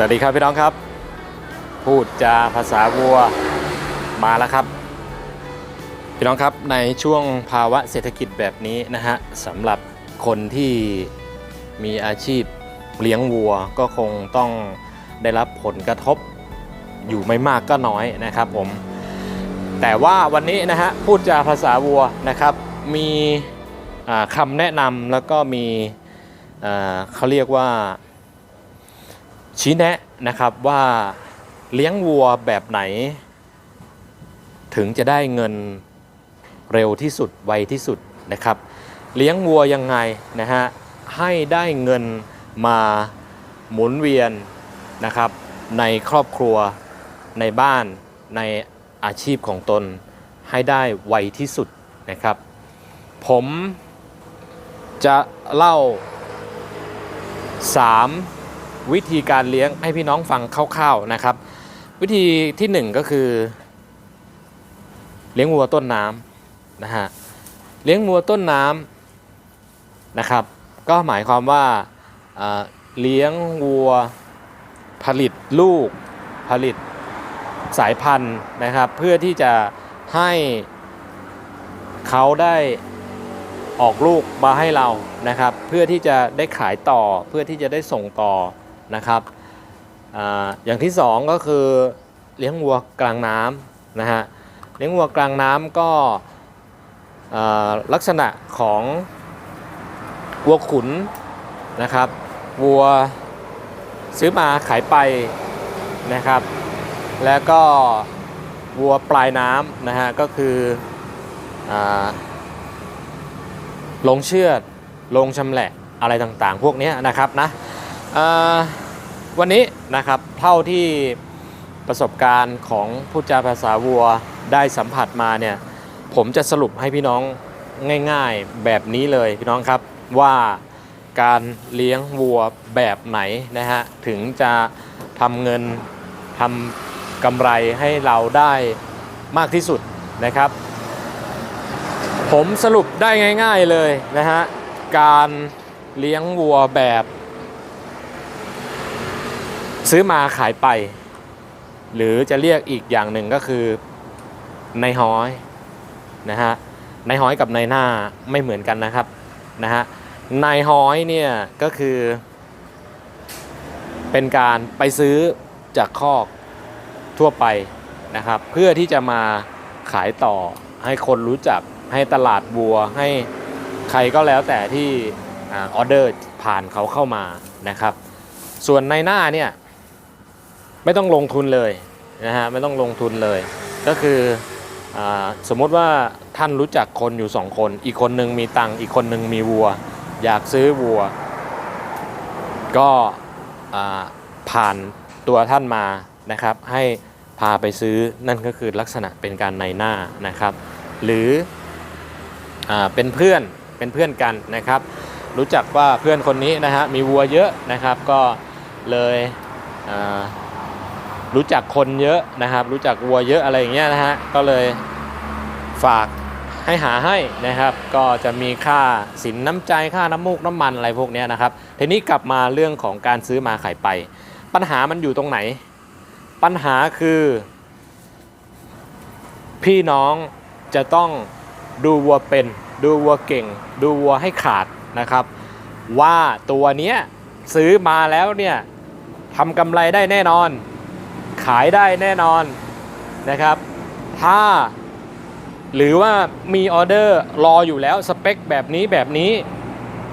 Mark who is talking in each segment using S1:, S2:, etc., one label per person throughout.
S1: สวัสดีครับพี่น้องครับ พูดจาภาษาวัวมาแล้วครับ พี่น้องครับในช่วงภาวะเศรษฐกิจแบบนี้นะฮะสำหรับคนที่มีอาชีพเลี้ยงวัวก็คงต้องได้รับผลกระทบอยู่ไม่มากก็น้อยนะครับผมแต่ว่าวันนี้นะฮะพูดจาภาษาวัวนะครับ มีคำแนะนำแล้วก็มีเขาเรียกว่า ชี้แนะนะครับว่าเลี้ยงวัวแบบไหน ถึงจะได้เงินเร็วที่สุดไวที่สุดนะครับ เลี้ยงวัวยังไงนะฮะให้ได้เงินมาหมุนเวียนนะครับในครอบครัวในบ้านในอาชีพของตนให้ได้ไวที่สุดนะครับ ผมจะเล่า 3 วิธีการเลี้ยงให้พี่น้องฟังคร่าวๆนะครับ วิธีที่1ก็คือ เลี้ยงวัวต้นน้ำนะฮะเลี้ยงวัวต้นน้ำนะครับ ก็หมายความว่าเเลี้ยงวัวผลิตลูกผลิตสายพันธุ์นะครับ เพื่อที่จะให้เขาได้ออกลูกมาให้เรานะครับ เพื่อที่จะได้ขายต่อเพื่อที่จะได้ส่งต่อ นะครับออย่างที่สองก็คือเลี้ยงวัวกลางน้ำนะฮะเลี้ยงวัวกลางน้ำก็ลักษณะของวัวขุนนะครับวัวซื้อมาขายไปนะครับ แล้วก็วัวปลายน้ำนะฮะก็คืออลงเชือดลงชำแหละอะไรต่างๆ พวกนี้นะครับนะ วันนี้นะครับเท่าที่ประสบการณ์ของผู้จาภาษาวัวได้สัมผัสมาเนี่ยผมจะสรุปให้พี่น้องง่ายๆแบบนี้เลยพี่น้องครับว่าการเลี้ยงวัวแบบไหนนะฮะถึงจะทำเงินทำกำไรให้เราได้มากที่สุดนะครับ ผมสรุปได้ง่าย ๆเลยนะฮะการเลี้ยงวัวแบบ ซื้อมาขายไป หรือจะเรียกอีกอย่างหนึ่งก็คือในห้อยนะฮะในห้อยกับในหน้าไม่เหมือนกันนะครับนะฮะในห้อยเนี่ยก็คือ เป็นการไปซื้อจากคอกทั่วไปนะครับเพื่อที่จะมาขายต่อให้คนรู้จักให้ตลาดวัวให้ใครก็แล้วแต่ที่ออเดอร์ผ่านเขาเข้ามานะครับ ส่วนในหน้าเนี่ย ไม่ต้องลงทุนเลยนะฮะไม่ต้องลงทุนเลย ก็คืออสมมติว่าท่านรู้จักคนอยู่สองคน อีกคนหนึ่งมีตังอีกคนหนึ่งมีวัว อยากซื้อวัว ก็ผ่านตัวท่านมานะครับ ให้พาไปซื้อนั่นก็คือลักษณะเป็นการในหน้านะครับ หรืออเป็นเพื่อนเป็นเพื่อนกันนะครับ รู้จักว่าเพื่อนคนนี้นะฮะมีวัวเยอะนะครับ ก็เลย รู้จักคนเยอะนะครับ รู้จักวัวเยอะอะไรอย่างเงี้ยนะฮะก็เลยฝากให้หาให้นะครับ ก็จะมีค่าสินน้ำใจค่าน้ำมูกน้ำมันอะไรพวกเนี้ยนะครับทีนี้กลับมาเรื่องของการซื้อมาขายไป ปัญหามันอยู่ตรงไหน ปัญหาคือ พี่น้องจะต้องดูวัวเป็น ดูวัวเก่ง ดูวัวให้ขาดนะครับ ว่าตัวเนี้ยซื้อมาแล้วเนี่ยทำกำไรได้แน่นอน ขายได้แน่นอนนะครับ ถ้า หรือว่ามีออเดอร์รออยู่แล้วสเปคแบบนี้แบบนี้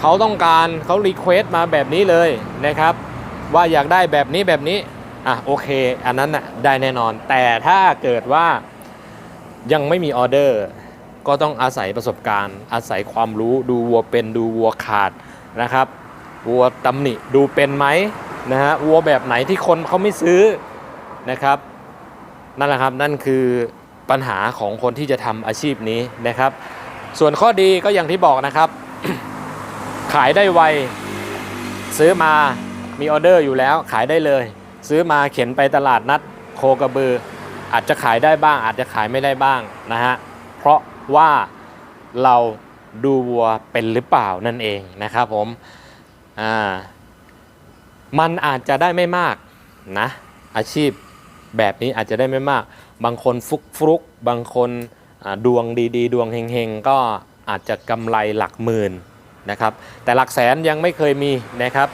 S1: เขาต้องการเขารีเควสมาแบบนี้เลยนะครับ ว่าอยากได้แบบนี้แบบนี้ อะโอเค อันนั้นน่ะได้แน่นอน แต่ถ้าเกิดว่ายังไม่มีออเดอร์ก็ต้องอาศัยประสบการณ์ อาศัยความรู้ดูวัวเป็นดูวัวขาดนะครับ วัวตำหนิดูเป็นไหมนะฮะวัวแบบไหนที่คนเขาไม่ซื้อ นะครับ นั่นแหละครับนั่นคือปัญหาของคนที่จะทำอาชีพนี้นะครับ ส่วนข้อดีก็อย่างที่บอกนะครับ ขายได้ไว ซื้อมามีออเดอร์อยู่แล้วขายได้เลย ซื้อมาเข็นไปตลาดนัดโคกระบือ อาจจะขายได้บ้าง อาจจะขายไม่ได้บ้างนะฮะเพราะว่าเราดูวัวเป็นหรือเปล่านั่นเองนะครับผมอ่ามันอาจจะได้ไม่มากนะอาชีพ แบบนี้อาจจะได้ไม่มาก บางคนฟุกฟุกบางคนดวงดีๆ ดวงเฮงๆ ก็อาจจะกำไรหลักหมื่นนะครับ แต่หลักแสนยังไม่เคยมีนะครับ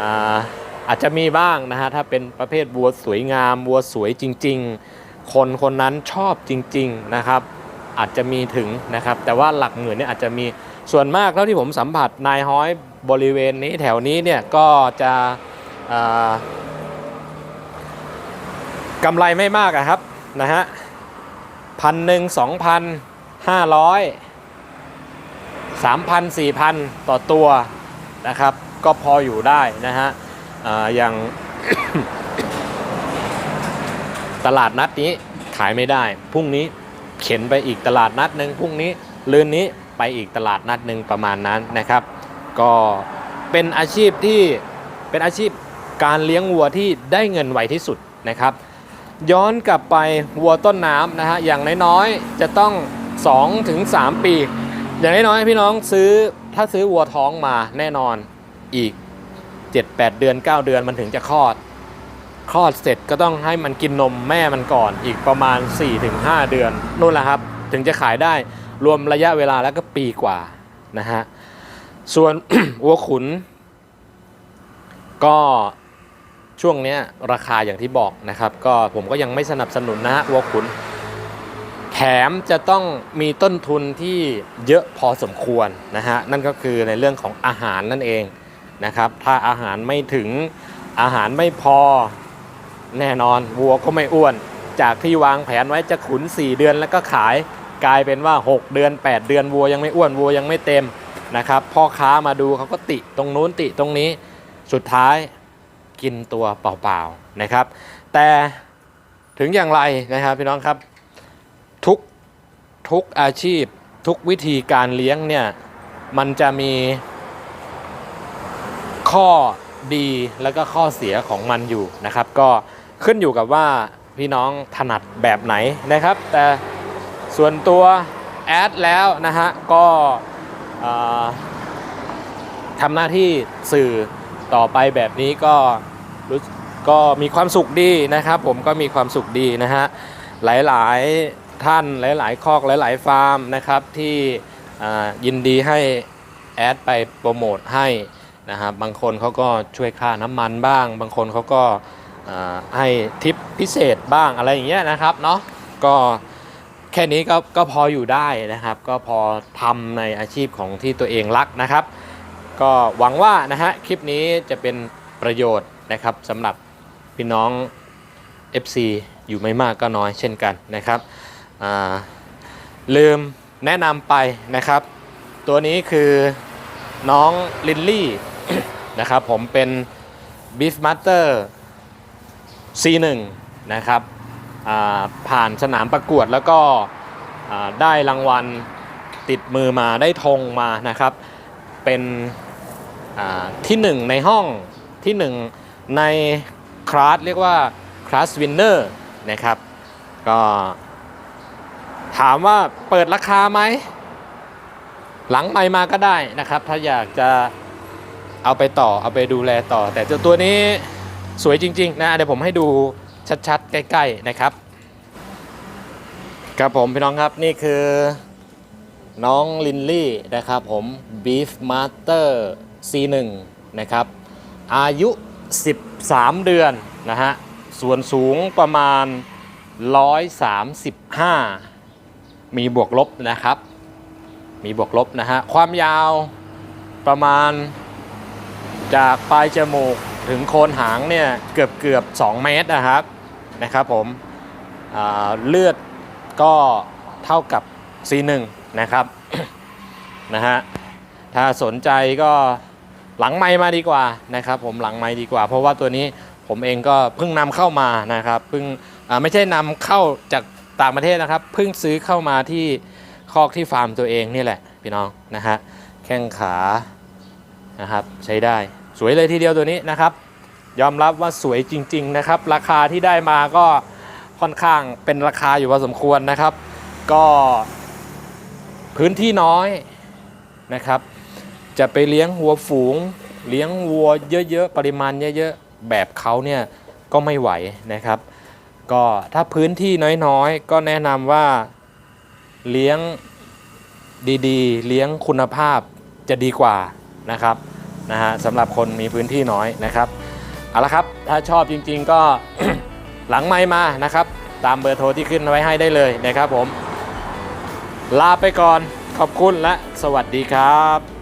S1: อาอาจจะมีบ้างนะฮะถ้าเป็นประเภทวัวสวยงามวัวสวยจริง ๆ คนคนนั้นชอบจริง ๆนะครับ อาจจะมีถึงนะครับ แต่ว่าหลักหมื่นเนี่ยอาจจะมีส่วนมากเท่าที่ผมสัมผัสนายห้อยบริเวณนี้แถวนี้เนี่ยก็จะ กำไรไม่มากอะครับนะฮะพันหนึ่งสองพันห้าร้อยสามพันสี่พันต่อตัวนะครับ ก็พออยู่ได้นะฮะออย่าง ตลาดนัดนี้ขายไม่ได้ พรุ่งนี้เข็นไปอีกตลาดนัดหนึ่งพรุ่งนี้ลืนนี้ไปอีกตลาดนัดหนึ่งประมาณนั้นนะครับ ก็เป็นอาชีพที่เป็นอาชีพการเลี้ยงวัวที่ได้เงินไวที่สุดนะครับ ย้อนกลับไปวัวต้นน้ำนะฮะอย่างน้อยๆจะต้อง2ถึง3ปี อย่างน้อยๆพี่น้องซื้อถ้าซื้อวัวท้องมาแน่นอนอีก 7-8 เดือน 9 เดือนมันถึงจะคลอด คลอดเสร็จก็ต้องให้มันกินนมแม่มันก่อนอีกประมาณ 4-5 เดือนนู่นแหละครับ ถึงจะขายได้รวมระยะเวลาแล้วก็ปีกว่านะฮะส่วนวัวขุนก็ ช่วงนี้ราคาอย่างที่บอกนะครับ ก็ผมก็ยังไม่สนับสนุนนะฮะวัวขุน แถมจะต้องมีต้นทุนที่เยอะพอสมควรนะฮะนั่นก็คือในเรื่องของอาหารนั่นเองนะครับ ถ้าอาหารไม่ถึงอาหารไม่พอแน่นอนวัวก็ไม่อ้วน จากที่วางแผนไว้จะขุน 4 เดือนแล้วก็ขายกลายเป็นว่า 6 เดือน 8 เดือนวัวยังไม่อ้วนวัวยังไม่เต็มนะครับพ่อค้ามาดูเขาก็ติตรงนู้นติตรงนี้สุดท้าย กินตัวเปล่าๆนะครับ แต่ถึงอย่างไรนะครับพี่น้องครับทุกทุกอาชีพทุกวิธีการเลี้ยงเนี่ยมันจะมีข้อดีแล้วก็ข้อเสียของมันอยู่นะครับ ก็ขึ้นอยู่กับว่าพี่น้องถนัดแบบไหนนะครับ แต่ส่วนตัวแอดแล้วนะฮะก็ทำหน้าที่สื่อ ต่อไปแบบนี้ก็รู้ก็มีความสุขดีนะครับ ผมก็มีความสุขดีนะฮะหลายๆท่านหลายๆคอกหลายๆฟาร์มนะครับที่ยินดีให้แอดไปโปรโมทให้นะครับบางคนเขาก็ช่วยค่าน้ำมันบ้าง บางคนเขาก็ให้ทิปพิเศษบ้างอะไรอย่างเงี้ยนะครับเนาะก็แค่นี้ก็ก็พออยู่ได้นะครับ ก็พอทำในอาชีพของที่ตัวเองรักนะครับ ก็หวังว่านะฮะคลิปนี้จะเป็นประโยชน์นะครับสำหรับพี่น้อง FC อยู่ไม่มากก็น้อยเช่นกันนะครับลืมแนะนำไปนะครับ ตัวนี้คือน้องลินลี่นะครับผมเป็น Beef Master C1 นะครับผ่านสนามประกวดแล้วก็ได้รางวัลติดมือมาได้ธงมานะครับ เป็น ที่หนึ่งในห้องที่หนึ่งในคลาสเรียกว่าคลาสวินเนอร์นะครับก็ถามว่าเปิดราคาไหม หลังไม่มาก็ได้นะครับ ถ้าอยากจะเอาไปต่อเอาไปดูแลต่อ แต่เจ้าตัวนี้สวยจริง ๆ นะเดี๋ยวผมให้ดูชัดๆ ใกล้ๆนะครับครับผมพี่น้องครับนี่คือน้องลินลี่นะครับผม Beef Master C1 นะครับ อายุ 13 เดือนนะฮะ ส่วนสูงประมาณ 135 มีบวกลบนะครับ มีบวกลบนะฮะ ความยาวประมาณจากปลายจมูกถึงโคนหางเนี่ยเกือบเกือบ2 เมตรนะครับนะครับผมเลือดก็เท่ากับ C1 นะครับนะฮะถ้าสนใจก็ หลังไม้มาดีกว่านะครับ ผมหลังไม้ดีกว่า เพราะว่าตัวนี้ผมเองก็เพิ่งนำเข้ามานะครับเพิ่งไม่ใช่นำเข้าจากต่างประเทศนะครับ เพิ่งซื้อเข้ามาที่คอกที่ฟาร์มตัวเองนี่แหละพี่น้องนะฮะแข้งขานะครับใช้ได้สวยเลยทีเดียวตัวนี้นะครับ ยอมรับว่าสวยจริง ๆนะครับ ราคาที่ได้มาก็ค่อนข้างเป็นราคาอยู่พอสมควรนะครับ ก็พื้นที่น้อยนะครับ จะไปเลี้ยงวัวฝูง เลี้ยงวัวเยอะๆ ปริมาณเยอะๆ แบบเขาเนี่ยก็ไม่ไหวนะครับ ก็ถ้าพื้นที่น้อยๆ ก็แนะนำว่าเลี้ยงดีๆ เลี้ยงคุณภาพจะดีกว่านะครับนะฮะสำหรับคนมีพื้นที่น้อยนะครับเอาละครับถ้าชอบจริงๆก็หลังไมค์มานะครับ ตามเบอร์โทรที่ขึ้นไว้ให้ได้เลยนะครับผม ลาไปก่อนขอบคุณและสวัสดีครับ